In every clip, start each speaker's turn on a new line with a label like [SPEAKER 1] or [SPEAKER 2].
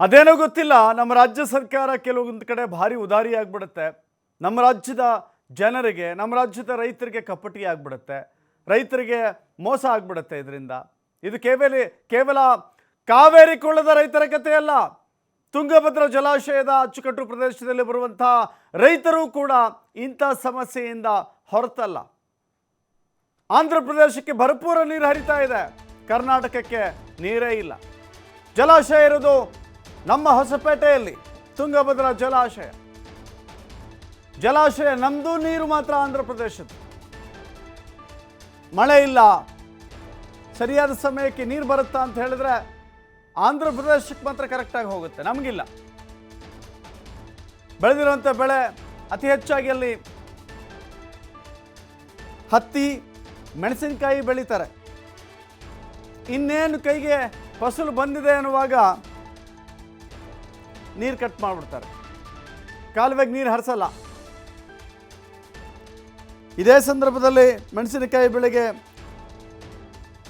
[SPEAKER 1] ಅದೇನೋ ಗೊತ್ತಿಲ್ಲ, ನಮ್ಮ ರಾಜ್ಯ ಸರ್ಕಾರ ಕೆಲವೊಂದು ಕಡೆ ಭಾರಿ ಉದಾರಿ ಆಗಿಬಿಡುತ್ತೆ. ನಮ್ಮ ರಾಜ್ಯದ ಜನರಿಗೆ, ನಮ್ಮ ರಾಜ್ಯದ ರೈತರಿಗೆ ಕಪಟಿ ಆಗಿಬಿಡುತ್ತೆ. ರೈತರಿಗೆ ಮೋಸ ಆಗಿಬಿಡುತ್ತೆ ಇದರಿಂದ. ಇದು ಕೇವಲ ಕೇವಲ ಕಾವೇರಿ ಕೊಳ್ಳದ ರೈತರ ಕಥೆಯಲ್ಲ ತುಂಗಭದ್ರ ಜಲಾಶಯದ ಅಚ್ಚುಕಟ್ಟು ಪ್ರದೇಶದಲ್ಲಿ ಬರುವಂಥ ರೈತರು ಕೂಡ ಇಂಥ ಸಮಸ್ಯೆಯಿಂದ ಹೊರತಲ್ಲ. ಆಂಧ್ರ ಪ್ರದೇಶಕ್ಕೆ ಭರಪೂರ ನೀರು ಹರಿತಾ ಇದೆ. ಕರ್ನಾಟಕಕ್ಕೆ ನೀರೇ ಇಲ್ಲ. ಜಲಾಶಯ ಇರೋದು ನಮ್ಮ ಹೊಸಪೇಟೆಯಲ್ಲಿ ತುಂಗಭದ್ರಾ ಜಲಾಶಯ. ಜಲಾಶಯ ನಮ್ಮದು ನೀರು ಮಾತ್ರ ಆಂಧ್ರ ಪ್ರದೇಶದ್ದು. ಮಳೆ ಇಲ್ಲ. ಸರಿಯಾದ ಸಮಯಕ್ಕೆ ನೀರು ಬರುತ್ತಾ ಅಂತ ಹೇಳಿದ್ರೆ ಆಂಧ್ರ ಪ್ರದೇಶಕ್ಕೆ ಮಾತ್ರ ಕರೆಕ್ಟಾಗಿ ಹೋಗುತ್ತೆ, ನಮಗಿಲ್ಲ. ಬೆಳೆದಿರುವಂಥ ಬೆಳೆ ಅತಿ ಹೆಚ್ಚಾಗಿ ಅಲ್ಲಿ ಹತ್ತಿ, ಮೆಣಸಿನಕಾಯಿ ಬೆಳೀತಾರೆ. ಇನ್ನೇನು ಕೈಗೆ ಫಸಲು ಬಂದಿದೆ ಅನ್ನುವಾಗ ನೀರು ಕಟ್ ಮಾಡಿಬಿಡ್ತಾರೆ. ಕಾಲುವೆಗೆ ನೀರು ಹರಿಸಲ್ಲ. ಇದೇ ಸಂದರ್ಭದಲ್ಲಿ ಮೆಣಸಿನಕಾಯಿ ಬೆಳೆಗೆ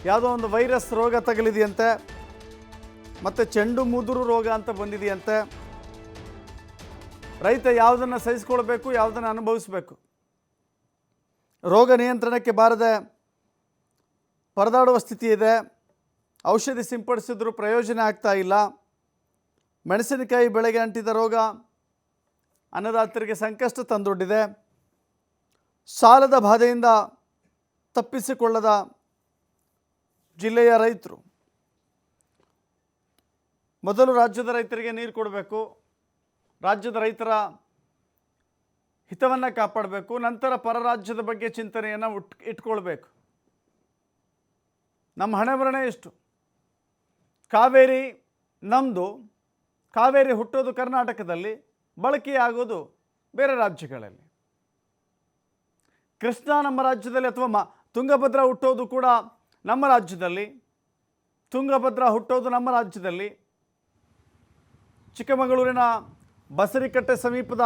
[SPEAKER 1] ಯಾವುದೋ ಒಂದು ವೈರಸ್ ರೋಗ ತಗಲಿದೆಯಂತೆ, ಮತ್ತು ಚೆಂಡು ಮುದುರು ರೋಗ ಅಂತ ಬಂದಿದೆಯಂತೆ. ರೈತ ಯಾವುದನ್ನು ಸಹಿಸ್ಕೊಳ್ಬೇಕು, ಯಾವುದನ್ನು ಅನುಭವಿಸಬೇಕು? ರೋಗ ನಿಯಂತ್ರಣಕ್ಕೆ ಬಾರದೆ ಪರದಾಡುವ ಸ್ಥಿತಿ ಇದೆ. ಔಷಧಿ ಸಿಂಪಡಿಸಿದ್ರೂ ಪ್ರಯೋಜನ ಆಗ್ತಾ ಇಲ್ಲ. ಮೆಣಸಿನಕಾಯಿ ಬೆಳೆಗೆ ಅಂಟಿದ ರೋಗ ಅನ್ನದಾತರಿಗೆ ಸಂಕಷ್ಟ ತಂದೊಡ್ಡಿದೆ. ಸಾಲದ ಬಾಧೆಯಿಂದ ತಪ್ಪಿಸಿಕೊಳ್ಳದ ಜಿಲ್ಲೆಯ ರೈತರು. ಮೊದಲು ರಾಜ್ಯದ ರೈತರಿಗೆ ನೀರು ಕೊಡಬೇಕು, ರಾಜ್ಯದ ರೈತರ ಹಿತವನ್ನು ಕಾಪಾಡಬೇಕು, ನಂತರ ಪರರಾಜ್ಯದ ಬಗ್ಗೆ ಚಿಂತನೆಯನ್ನು ಉಟ್, ಇಟ್ಕೊಳ್ಬೇಕು. ನಮ್ಮ ಹಣೆಬರಣೆ ಎಷ್ಟು? ಕಾವೇರಿ ನಮ್ಮದು ಕಾವೇರಿ ಹುಟ್ಟೋದು ಕರ್ನಾಟಕದಲ್ಲಿ ಬಳಕೆಯಾಗೋದು ಬೇರೆ ರಾಜ್ಯಗಳಲ್ಲಿ. ಕೃಷ್ಣ ನಮ್ಮ ರಾಜ್ಯದಲ್ಲಿ ಅಥವಾ ಮ, ತುಂಗಭದ್ರಾ ಹುಟ್ಟೋದು ಕೂಡ ನಮ್ಮ ರಾಜ್ಯದಲ್ಲಿ, ತುಂಗಭದ್ರಾ ಹುಟ್ಟೋದು ನಮ್ಮ ರಾಜ್ಯದಲ್ಲಿ. ಚಿಕ್ಕಮಗಳೂರಿನ ಬಸರಿಕಟ್ಟೆ ಸಮೀಪದ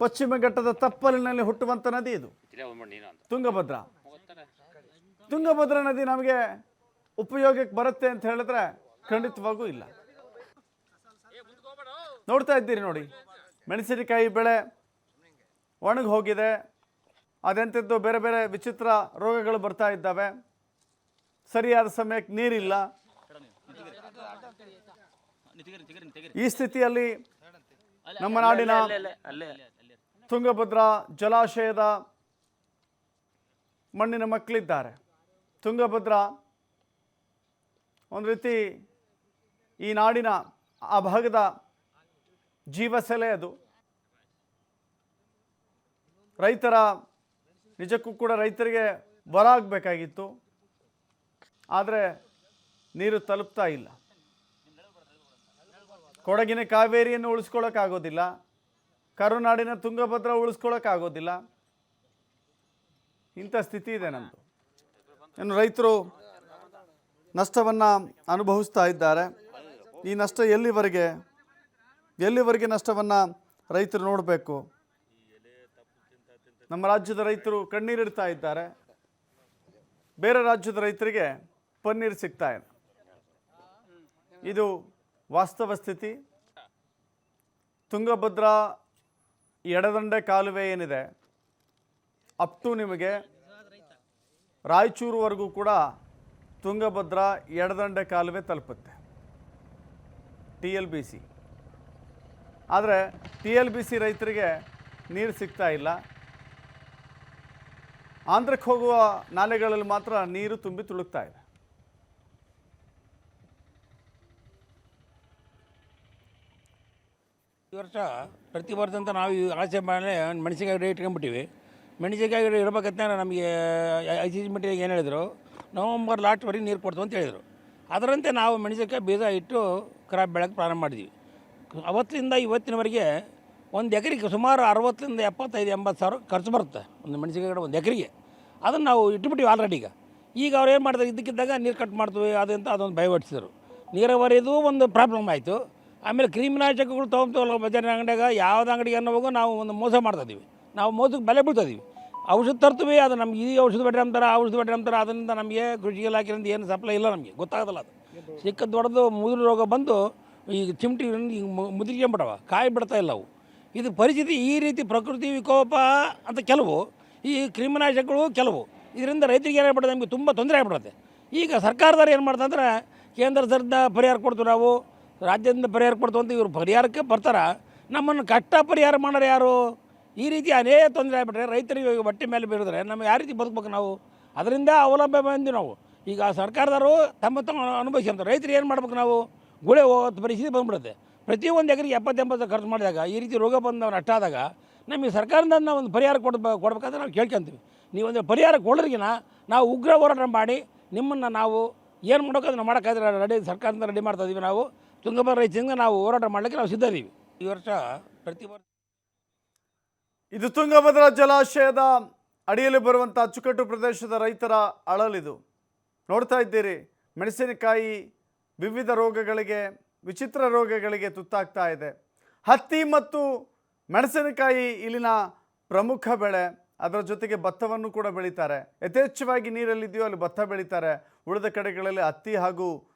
[SPEAKER 1] ಪಶ್ಚಿಮ ಘಟ್ಟದ ತಪ್ಪಲಿನಲ್ಲಿ ಹುಟ್ಟುವಂಥ ನದಿ ಇದು. ತುಂಗಭದ್ರಾ. ತುಂಗಭದ್ರಾ ನದಿ ನಮಗೆ ಉಪಯೋಗಕ್ಕೆ ಬರುತ್ತೆ ಅಂತ ಹೇಳಿದ್ರೆ ಖಂಡಿತವಾಗೂ ಇಲ್ಲ. ನೋಡ್ತಾ ಇದ್ದೀರಿ ನೋಡಿ. ಮೆಣಸಿನಕಾಯಿ ಬೆಳೆ ಒಣಗಿ ಹೋಗಿದೆ. ಅದೆಂಥದ್ದು ಬೇರೆ ಬೇರೆ ವಿಚಿತ್ರ ರೋಗಗಳು ಬರ್ತಾ ಇದ್ದಾವೆ. ಸರಿಯಾದ ಸಮಯಕ್ಕೆ ನೀರಿಲ್ಲ. ಈ ಸ್ಥಿತಿಯಲ್ಲಿ ನಮ್ಮ ನಾಡಿನ ತುಂಗಭದ್ರಾ ಜಲಾಶಯದ ಮಣ್ಣಿನ ಮಕ್ಕಳಿದ್ದಾರೆ. ತುಂಗಭದ್ರಾ ಒಂದು ರೀತಿ ಈ ನಾಡಿನ ಆ ಭಾಗದ ಜೀವಸೆಲೆ ಅದು. ರೈತರ, ನಿಜಕ್ಕೂ ಕೂಡ ರೈತರಿಗೆ ಬರ ಆಗಬೇಕಾಗಿತ್ತು. ಆದರೆ ನೀರು ತಲುಪ್ತಾ ಇಲ್ಲ. ಕೊಡಗಿನ ಕಾವೇರಿಯನ್ನು ಉಳಿಸ್ಕೊಳ್ಳೋಕ್ಕಾಗೋದಿಲ್ಲ ಕರುನಾಡಿನ ತುಂಗಭದ್ರ ಉಳಿಸ್ಕೊಳ್ಳೋಕ್ಕಾಗೋದಿಲ್ಲ ಇಂಥ ಸ್ಥಿತಿ ಇದೆ ನಮ್ಮದು ಇನ್ನು ರೈತರು ನಷ್ಟವನ್ನು ಅನುಭವಿಸ್ತಾ ಇದ್ದಾರೆ. ಈ ನಷ್ಟ ಎಲ್ಲಿವರೆಗೆ ಎಲ್ಲಿವರೆಗೆ ನಷ್ಟವನ್ನು ರೈತರು ನೋಡಬೇಕು? ನಮ್ಮ ರಾಜ್ಯದ ರೈತರು ಕಣ್ಣೀರಿಡ್ತಾ ಇದ್ದಾರೆ. ಬೇರೆ ರಾಜ್ಯದ ರೈತರಿಗೆ ಪನ್ನೀರು ಸಿಗ್ತಾ ಇದೆ ಇದು ವಾಸ್ತವ ಸ್ಥಿತಿ. ತುಂಗಭದ್ರಾ ಎಡದಂಡೆ ಕಾಲುವೆ ಏನಿದೆ? ಅಪ್ ಟು ನಿಮಗೆ. ರಾಯಚೂರುವರೆಗೂ ಕೂಡ ತುಂಗಭದ್ರಾ ಎಡದಂಡೆ ಕಾಲುವೆ ತಲುಪುತ್ತೆ. ಟಿ ಎಲ್ ಬಿ ಸಿ ಆದರೆ ಟಿ ಎಲ್ ಬಿ ಸಿ ರೈತರಿಗೆ ನೀರು ಸಿಗ್ತಾ ಇಲ್ಲ. ಆಂಧ್ರಕ್ಕೆ ಹೋಗುವ ನಾಲೆಗಳಲ್ಲಿ ಮಾತ್ರ ನೀರು ತುಂಬಿ ತುಳುಕ್ತಾ ಇದೆ.
[SPEAKER 2] ಈ ವರ್ಷ ಪ್ರತಿ ವರ್ಷದಂತ ನಾವು ಆಸೆ ಮೇಲೆ ಮೆಣಸಿನಕಾಯಿ ರೇಟ್ ಇಟ್ಕೊಂಡ್ಬಿಟ್ಟಿವಿ. ಮೆಣಸಿನಕಾಯಿ ಇರ್ಬೇಕಂತ ನಮಗೆ ಐ ಸಿ ಸಿ ಮಟ್ಟಿಗೆ ಏನು ಹೇಳಿದರು, ನವಂಬರ್ ಲಾಸ್ಟ್ವರೆಗೆ ನೀರು ಕೊಡ್ತು ಅಂತ ಹೇಳಿದರು. ಅದರಂತೆ ನಾವು ಮೆಣಸಿನಕಾಯಿ ಬೀಜ ಇಟ್ಟು ಕ್ರಾಪ್ ಬೆಳೆಗೆ ಪ್ರಾರಂಭ ಮಾಡಿದ್ವಿ. ಅವತ್ತಿಂದ ಇವತ್ತಿನವರೆಗೆ ಒಂದು ಎಕರೆಗೆ ಸುಮಾರು ಅರವತ್ತರಿಂದ ಎಪ್ಪತ್ತೈದು, ಎಂಬತ್ತು ಸಾವಿರ ಖರ್ಚು ಬರುತ್ತೆ ಒಂದು ಮೆಣಸಿನಕಾಯಿ ಒಂದು ಎಕರೆಗೆ. ಅದನ್ನು ನಾವು ಇಟ್ಬಿಟ್ಟಿವಿ ಆಲ್ರೆಡಿ ಈಗ. ಈಗ ಅವ್ರು ಏನು ಮಾಡ್ತಾರೆ? ಇದಕ್ಕಿದ್ದಾಗ ನೀರು ಕಟ್ ಮಾಡ್ತೀವಿ ಅದಂತ ಅದೊಂದು ಭಯಪಡಿಸಿದ್ರು. ನೀರಾವರಿದು ಒಂದು ಪ್ರಾಬ್ಲಮ್ ಆಯಿತು. ಆಮೇಲೆ ಕ್ರಿಮಿನಾಶಕಗಳು ತೊಗೊಂತೀವಲ್ಲ ಬಜಾರಿನ ಅಂಗಡಿಯಾಗ, ಯಾವ್ದು ಅಂಗಡಿಗೆ ಅನ್ನೋವಾಗ ನಾವು ಒಂದು ಮೋಸ ಮಾಡ್ತಾಯಿದ್ದೀವಿ ನಾವು ಮೋಸಕ್ಕೆ ಬೆಲೆ ಬೀಳ್ತಾಯಿದ್ದೀವಿ ಔಷಧ ತರ್ತೀವಿ, ಅದು ನಮ್ಗೆ ಈ ಔಷಧ ಬೇಡ ಅಂತಾರೆ, ಆ ಔಷಧ ಬೇಡ ಅಂತಾರೆ, ಅದರಿಂದ ನಮಗೆ ಕೃಷಿ ಇಲಾಖೆಯಿಂದ ಏನು ಸಪ್ಲೈ ಇಲ್ಲ ನಮಗೆ. ಗೊತ್ತಾಗೋದಿಲ್ಲ ಅದು. ಸಿಕ್ಕ ದೊಡ್ಡದು ಮುದುರು ರೋಗ ಬಂದು ಈಗ ಚಿಮಟಿ ಈಗ ಮುದುರಿಕೊಂಬಿಡವ ಕಾಯಿ ಬಿಡ್ತಾ ಇಲ್ಲ ಅವು. ಇದು ಪರಿಸ್ಥಿತಿ ಈ ರೀತಿ ಪ್ರಕೃತಿ ವಿಕೋಪ ಅಂತ ಕೆಲವು, ಈ ಕ್ರಿಮಿನಾಶಕಗಳು ಕೆಲವು. ಇದರಿಂದ ರೈತರಿಗೆ ಏನಾಗ್ಬಿಡುತ್ತೆ? ನಮಗೆ ತುಂಬ ತೊಂದರೆ ಆಗ್ಬಿಡುತ್ತೆ. ಈಗ ಸರ್ಕಾರದವ್ರು ಏನು ಮಾಡ್ತಂದ್ರೆ ಕೇಂದ್ರ ಸರ್ದ ಪರಿಹಾರ ಕೊಡ್ತೀವಿ ನಾವು, ರಾಜ್ಯದಿಂದ ಪರಿಹಾರ ಕೊಡ್ತೀವಿ ಅಂತ ಇವರು ಪರಿಹಾರಕ್ಕೆ ಬರ್ತಾರೆ? ನಮ್ಮನ್ನು ಕಷ್ಟ ಪರಿಹಾರ ಮಾಡೋರು ಯಾರು? ಈ ರೀತಿ ಅನೇಕ ತೊಂದರೆ ಆಗ್ಬಿಟ್ರೆ ರೈತರಿಗೆ ಹೊಟ್ಟೆ ಮೇಲೆ ಬೀರಿದ್ರೆ ನಮಗೆ ಯಾವ ರೀತಿ ಬದುಕಬೇಕು ನಾವು? ಅದರಿಂದ ಅವಲಂಬ ಬಂದು ನಾವು. ಈಗ ಸರ್ಕಾರದವರು ತಮ್ಮ ತಮ್ಮ ಅನುಭವಿಸ್ಕೊಂತಾರೆ ರೈತರು ಏನು ಮಾಡ್ಬೇಕು ನಾವು? ಗುಳೆ ಹೋಗೋದು ಪರಿಸ್ಥಿತಿ ಬಂದ್ಬಿಡುತ್ತೆ. ಪ್ರತಿಯೊಂದು ಎಕರೆಗೆ ಎಪ್ಪತ್ತೆಂಬತ್ತು ಖರ್ಚು ಮಾಡಿದಾಗ, ಈ ರೀತಿ ರೋಗ ಬಂದವ್ರು ನಷ್ಟ ಆದಾಗ ನಮಗೆ ಸರ್ಕಾರದಿಂದ ನಾವು ಒಂದು ಪರಿಹಾರ ಕೊಡ್ಬ, ಕೊಡ್ಬೇಕಂದ್ರೆ ನಾವು ಕೇಳ್ಕೊಂತೀವಿ. ನೀವು ಒಂದು ಪರಿಹಾರ ಕೊಡೋರಿಗಿನ ನಾವು ಉಗ್ರ ಹೋರಾಟ ಮಾಡಿ, ನಿಮ್ಮನ್ನು ನಾವು ಏನು ಮಾಡೋಕೆ ಅದನ್ನು ಮಾಡೋಕ್ಕಾದ್ರೆ ರೆಡಿ ಸರ್ಕಾರದಿಂದ ರೆಡಿ ಮಾಡ್ತಾ ಇದೀವಿ ನಾವು. ತುಂಗಭದ್ರ ರೈತರಿಂದ ನಾವು ಹೋರಾಟ ಮಾಡಲಿಕ್ಕೆ ನಾವು ಸಿದ್ಧ ಇದೀವಿ. ಈ ವರ್ಷ ಪ್ರತಿ ವರ್ಷ
[SPEAKER 1] ಇದು ತುಂಗಭದ್ರಾ ಜಲಾಶಯದ ಅಡಿಯಲ್ಲಿ ಬರುವಂಥ ಅಚ್ಚುಕಟ್ಟು ಪ್ರದೇಶದ ರೈತರ ಅಳಲಿದು. ನೋಡ್ತಾ ಇದ್ದೀರಿ, ಮೆಣಸಿನಕಾಯಿ ವಿವಿಧ ರೋಗಗಳಿಗೆ, ವಿಚಿತ್ರ ರೋಗಗಳಿಗೆ ತುತ್ತಾಗ್ತಾ ಇದೆ. ಹತ್ತಿ ಮತ್ತು ಮೆಣಸಿನಕಾಯಿ ಇಲ್ಲಿನ ಪ್ರಮುಖ ಬೆಳೆ. ಅದರ ಜೊತೆಗೆ ಭತ್ತವನ್ನು ಕೂಡ ಬೆಳೀತಾರೆ. ಯಥೇಚ್ಛವಾಗಿ ನೀರಲ್ಲಿದೆಯೋ ಅಲ್ಲಿ ಭತ್ತ ಬೆಳೀತಾರೆ. ಉಳಿದ ಕಡೆಗಳಲ್ಲಿ ಹತ್ತಿ ಹಾಗೂ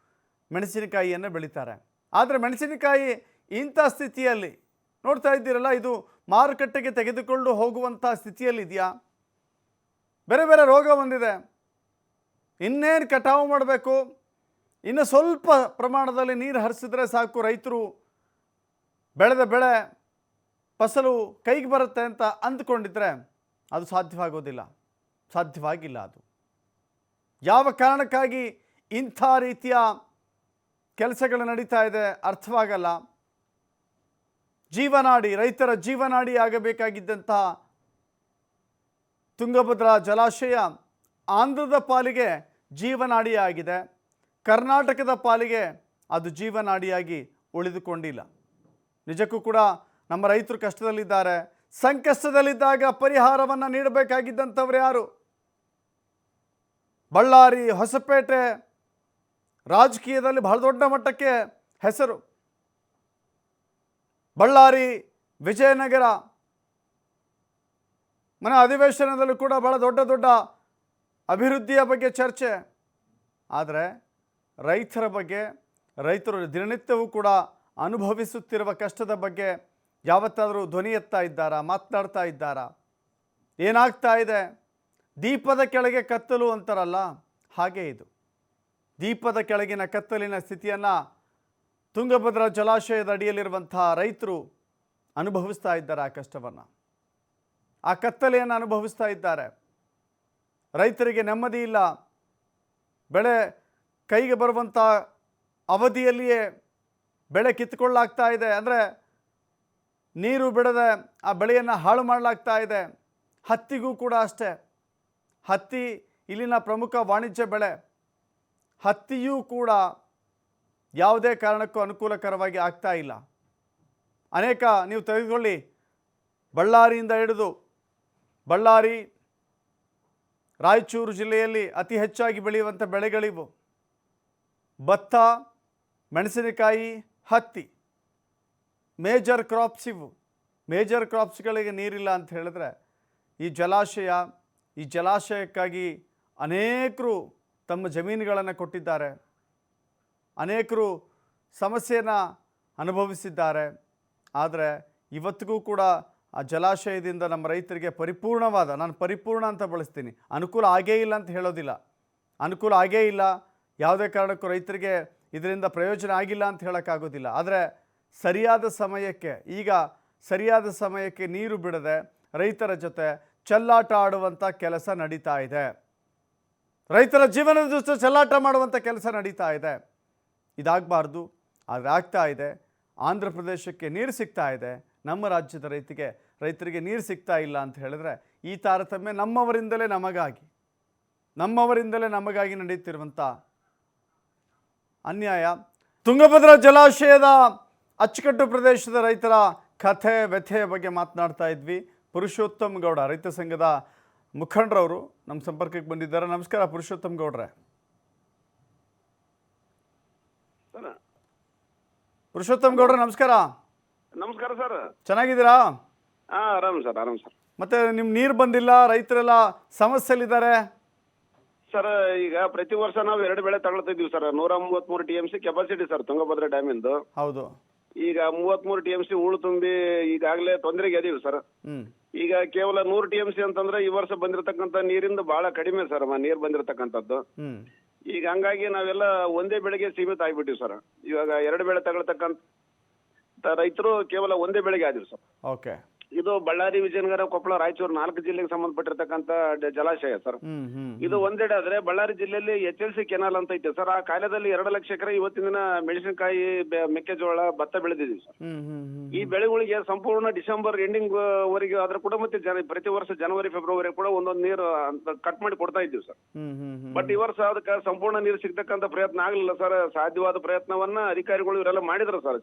[SPEAKER 1] ಮೆಣಸಿನಕಾಯಿಯನ್ನು ಬೆಳೀತಾರೆ. ಆದರೆ ಮೆಣಸಿನಕಾಯಿ ಇಂಥ ಸ್ಥಿತಿಯಲ್ಲಿ, ನೋಡ್ತಾ ಇದ್ದೀರಲ್ಲ, ಇದು ಮಾರುಕಟ್ಟೆಗೆ ತೆಗೆದುಕೊಂಡು ಹೋಗುವಂಥ ಸ್ಥಿತಿಯಲ್ಲಿದೆಯಾ? ಬೇರೆ ಬೇರೆ ರೋಗ ಬಂದಿದೆ. ಇನ್ನೇನು ಕಟಾವು ಮಾಡಬೇಕು? ಇನ್ನು ಸ್ವಲ್ಪ ಪ್ರಮಾಣದಲ್ಲಿ ನೀರು ಹರಿಸಿದ್ರೆ ಸಾಕು ರೈತರು. ಬೆಳೆದ ಬೆಳೆ ಫಸಲು ಕೈಗೆ ಬರುತ್ತೆ ಅಂತ ಅಂದ್ಕೊಂಡಿದ್ರೆ ಅದು ಸಾಧ್ಯವಾಗೋದಿಲ್ಲ. ಸಾಧ್ಯವಾಗಿಲ್ಲ ಅದು. ಯಾವ ಕಾರಣಕ್ಕಾಗಿ ಇಂಥ ರೀತಿಯ ಕೆಲಸಗಳು ನಡೀತಾ ಇದೆ ಅರ್ಥವಾಗಲ್ಲ. ಜೀವನಾಡಿ, ರೈತರ ಜೀವನಾಡಿ ಆಗಬೇಕಾಗಿದ್ದಂಥ ತುಂಗಭದ್ರಾ ಜಲಾಶಯ ಆಂಧ್ರದ ಪಾಲಿಗೆ ಜೀವನಾಡಿಯಾಗಿದೆ. ಕರ್ನಾಟಕದ ಪಾಲಿಗೆ ಅದು ಜೀವನಾಡಿಯಾಗಿ ಉಳಿದುಕೊಂಡಿಲ್ಲ. ನಿಜಕ್ಕೂ ಕೂಡ ನಮ್ಮ ರೈತರು ಕಷ್ಟದಲ್ಲಿದ್ದಾರೆ. ಸಂಕಷ್ಟದಲ್ಲಿದ್ದಾಗ ಪರಿಹಾರವನ್ನು ನೀಡಬೇಕಾಗಿದ್ದಂಥವ್ರು ಯಾರು? ಬಳ್ಳಾರಿ, ಹೊಸಪೇಟೆ ರಾಜಕೀಯದಲ್ಲಿ ಬಹಳ ದೊಡ್ಡ ಮಟ್ಟಕ್ಕೆ ಹೆಸರು. ಬಳ್ಳಾರಿ, ವಿಜಯನಗರ ಮನೆ ಅಧಿವೇಶನದಲ್ಲೂ ಕೂಡ ಬಹಳ ದೊಡ್ಡ ದೊಡ್ಡ ಅಭಿವೃದ್ಧಿಯ ಬಗ್ಗೆ ಚರ್ಚೆ. ಆದರೆ ರೈತರ ಬಗ್ಗೆ, ರೈತರು ದಿನನಿತ್ಯವೂ ಕೂಡ ಅನುಭವಿಸುತ್ತಿರುವ ಕಷ್ಟದ ಬಗ್ಗೆ ಯಾವತ್ತಾದರೂ ಧ್ವನಿ ಎತ್ತಾ ಇದ್ದಾರಾ, ಮಾತನಾಡ್ತಾ ಇದ್ದಾರಾ? ಏನಾಗ್ತಾ ಇದೆ? ದೀಪದ ಕೆಳಗೆ ಕತ್ತಲು ಅಂತಾರಲ್ಲ, ಹಾಗೆ ಇದು. ದೀಪದ ಕೆಳಗಿನ ಕತ್ತಲಿನ ಸ್ಥಿತಿಯನ್ನು ತುಂಗಭದ್ರಾ ಜಲಾಶಯದ ಅಡಿಯಲ್ಲಿರುವಂತಹ ರೈತರು ಅನುಭವಿಸ್ತಾ ಇದ್ದಾರೆ ಆ ಕಷ್ಟವನ್ನು. ಆ ಕತ್ತಲೆಯನ್ನು ಅನುಭವಿಸ್ತಾ ಇದ್ದಾರೆ. ರೈತರಿಗೆ ನೆಮ್ಮದಿ ಇಲ್ಲ. ಬೆಳೆ ಕೈಗೆ ಬರುವಂಥ ಅವಧಿಯಲ್ಲಿಯೇ ಬೆಳೆ ಕಿತ್ಕೊಳ್ಳಾಗ್ತಾ ಇದೆ. ಅಂದರೆ ನೀರು ಬಿಡದೆ ಆ ಬೆಳೆಯನ್ನು ಹಾಳು ಮಾಡಲಾಗ್ತಾ ಇದೆ. ಹತ್ತಿಗೂ ಕೂಡ ಅಷ್ಟೇ. ಹತ್ತಿ ಇಲ್ಲಿನ ಪ್ರಮುಖ ವಾಣಿಜ್ಯ ಬೆಳೆ. ಹತ್ತಿಯೂ ಕೂಡ ಯಾವುದೇ ಕಾರಣಕ್ಕೂ ಅನುಕೂಲಕರವಾಗಿ ಆಗ್ತಾ ಇಲ್ಲ. ಅನೇಕ ನೀವು ತೆಗೆದುಕೊಳ್ಳಿ. ಬಳ್ಳಾರಿಯಿಂದ ಹಿಡಿದು ಬಳ್ಳಾರಿ, ರಾಯಚೂರು ಜಿಲ್ಲೆಯಲ್ಲಿ ಅತಿ ಹೆಚ್ಚಾಗಿ ಬೆಳೆಯುವಂಥ ಬೆಳೆಗಳಿವು. ಭತ್ತ, ಮೆಣಸಿನಕಾಯಿ, ಹತ್ತಿ. ಮೇಜರ್ ಕ್ರಾಪ್ಸ್ ಇವು. ಮೇಜರ್ ಕ್ರಾಪ್ಸ್ಗಳಿಗೆ ನೀರಿಲ್ಲ ಅಂತ ಹೇಳಿದ್ರೆ ಈ ಜಲಾಶಯ, ಈ ಜಲಾಶಯಕ್ಕಾಗಿ ಅನೇಕರು ತಮ್ಮ ಜಮೀನುಗಳನ್ನು ಕೊಟ್ಟಿದ್ದಾರೆ. ಅನೇಕರು ಸಮಸ್ಯೆನ ಅನುಭವಿಸಿದ್ದಾರೆ. ಆದರೆ ಇವತ್ತಿಗೂ ಕೂಡ ಆ ಜಲಾಶಯದಿಂದ ನಮ್ಮ ರೈತರಿಗೆ ಪರಿಪೂರ್ಣವಾದ, ನಾನು ಪರಿಪೂರ್ಣ ಅಂತ ಬಳಸ್ತೀನಿ, ಅನುಕೂಲ ಆಗೇ ಇಲ್ಲ ಅಂತ ಹೇಳೋದಿಲ್ಲ. ಅನುಕೂಲ ಆಗೇ ಇಲ್ಲ ಯಾವುದೇ ಕಾರಣಕ್ಕೂ ರೈತರಿಗೆ ಇದರಿಂದ ಪ್ರಯೋಜನ ಆಗಿಲ್ಲ ಅಂತ ಹೇಳೋಕ್ಕಾಗೋದಿಲ್ಲ. ಆದರೆ ಸರಿಯಾದ ಸಮಯಕ್ಕೆ, ಈಗ ಸರಿಯಾದ ಸಮಯಕ್ಕೆ ನೀರು ಬಿಡದೆ ರೈತರ ಜೊತೆ ಚೆಲ್ಲಾಟ ಆಡುವಂಥ ಕೆಲಸ ನಡೀತಾ ಇದೆ. ರೈತರ ಜೀವನದ ಜೊತೆ ಚೆಲ್ಲಾಟ ಮಾಡುವಂಥ ಕೆಲಸ ನಡೀತಾ ಇದೆ. ಇದಾಗಬಾರ್ದು, ಆದರೆ ಆಗ್ತಾ ಇದೆ. ಆಂಧ್ರ ಪ್ರದೇಶಕ್ಕೆ ನೀರು ಸಿಗ್ತಾ ಇದೆ. ನಮ್ಮ ರಾಜ್ಯದ ರೈತಿಗೆ, ರೈತರಿಗೆ ನೀರು ಸಿಗ್ತಾ ಇಲ್ಲ ಅಂತ ಹೇಳಿದ್ರೆ ಈ ತಾರತಮ್ಯ ನಮ್ಮವರಿಂದಲೇ ನಮಗಾಗಿ ನಮ್ಮವರಿಂದಲೇ ನಮಗಾಗಿ ನಡೆಯುತ್ತಿರುವಂಥ ಅನ್ಯಾಯ. ತುಂಗಭದ್ರಾ ಜಲಾಶಯದ ಅಚ್ಚುಕಟ್ಟು ಪ್ರದೇಶದ ರೈತರ ಕಥೆ ವ್ಯಥೆಯ ಬಗ್ಗೆ ಮಾತನಾಡ್ತಾ ಇದ್ವಿ. ಪುರುಷೋತ್ತಮ್ ಗೌಡ ರೈತ ಸಂಘದ ಮುಖಂಡರವರು ನಮ್ಮ ಸಂಪರ್ಕಕ್ಕೆ ಬಂದಿದ್ದಾರೆ. ನಮಸ್ಕಾರ ಪುರುಷೋತ್ತಮ್ ಗೌಡ್ರೆ. ಪುರುಷೋತ್ತಮ್ ಗೌಡ್ರೆ ನಮಸ್ಕಾರ.
[SPEAKER 3] ನಮಸ್ಕಾರ ಸರ್.
[SPEAKER 1] ಚೆನ್ನಾಗಿದ್ದೀರಾ?
[SPEAKER 3] ಆರಾಮ್ ಸರ್ ಆರಾಮ್ ಸರ್.
[SPEAKER 1] ಮತ್ತೆ ನಿಮ್ಮ ನೀರು ಬಂದಿಲ್ಲ ರೈತರೆಲ್ಲ ಸಮಸ್ಯೆಲಿದ್ದಾರೆ
[SPEAKER 3] ಸರ್ ಈಗ ಪ್ರತಿ ವರ್ಷ ನಾವು ಎರಡು ಬೆಳೆ ತಗೊಳ್ತಿದ್ವಿ ಸರ್ ನೂರ ಮೂವತ್ಮೂರು T M C capacity sir Tungabhadra ಡ್ಯಾಮಿಂದು
[SPEAKER 1] ಹೌದು.
[SPEAKER 3] ಈಗ ಮೂವತ್ಮೂರು ಟಿ ಎಂ ಸಿ ಉಳು ತುಂಬಿ ಈಗಾಗಲೇ ತೊಂದರೆಗೆ ಅದೀವಿ ಸರ್ ಈಗ ಕೇವಲ ನೂರು ಟಿ ಎಂ ಸಿ ಅಂತಂದ್ರೆ ಈ ವರ್ಷ ಬಂದಿರತಕ್ಕಂತ ನೀರಿಂದ ಬಹಳ ಕಡಿಮೆ ಸರ್ ನೀರು ಬಂದಿರತಕ್ಕಂಥದ್ದು. ಈಗ ಹಂಗಾಗಿ ನಾವೆಲ್ಲ ಒಂದೇ ಬೆಳೆಗೆ ಸೀಮಿತ ಆಗ್ಬಿಟ್ಟಿವಿ ಸರ್ ಇವಾಗ ಎರಡು ಬೆಳೆ ತಗೊಳ್ತಕ್ಕಂಥ ರೈತರು ಕೇವಲ ಒಂದೇ ಬೆಳೆಗೆ ಆದಿವಿ ಸರ್
[SPEAKER 1] ಓಕೆ
[SPEAKER 3] ಇದು ಬಳ್ಳಾರಿ ವಿಜಯನಗರ ಕೊಪ್ಪಳ ರಾಯಚೂರು ನಾಲ್ಕು ಜಿಲ್ಲೆಗೆ ಸಂಬಂಧಪಟ್ಟಿರ್ತಕ್ಕಂತ ಡ- ಜಲಾಶಯ ಸರ್. ಇದು ಒಂದೆಡೆ ಆದ್ರೆ ಬಳ್ಳಾರಿ ಜಿಲ್ಲೆಯಲ್ಲಿ ಎಚ್ ಎಲ್ ಸಿ ಕೆನಾಲ್ ಅಂತ ಐತೆ ಸರ್. ಆ ಕಾಲದಲ್ಲಿ ಎರಡು ಲಕ್ಷ ಎಕರೆ ಇವತ್ತಿನ ದಿನ ಮೆಣಸಿನಕಾಯಿ ಬೆ- ಮೆಕ್ಕೆಜೋಳ ಭತ್ತ ಬೆಳೆದಿದ್ದೀವಿ ಸರ್. ಈ ಬೆಳೆಗಳಿಗೆ ಸಂಪೂರ್ಣ ಡಿಸೆಂಬರ್ ಎಂಡಿಂಗ್ ವರೆಗೆ ಅದ್ರ ಕೂಡ ಮತ್ತೆ ಜನ ಪ್ರತಿ ವರ್ಷ ಜನವರಿ ಫೆಬ್ರವರಿ ಕೂಡ ಒಂದೊಂದು ನೀರು ಅಂತ ಕಟ್ ಮಾಡಿ ಕೊಡ್ತಾ ಇದ್ದೀವಿ ಸರ್. ಬಟ್ ಈ ವರ್ಷ ಅದಕ್ಕೆ ಸಂಪೂರ್ಣ ನೀರು ಸಿಗ್ತಕ್ಕಂತ ಪ್ರಯತ್ನ ಆಗಲಿಲ್ಲ ಸರ್. ಸಾಧ್ಯವಾದ ಪ್ರಯತ್ನವನ್ನ ಅಧಿಕಾರಿಗಳು ಇವರೆಲ್ಲ ಮಾಡಿದ್ರು ಸರ್.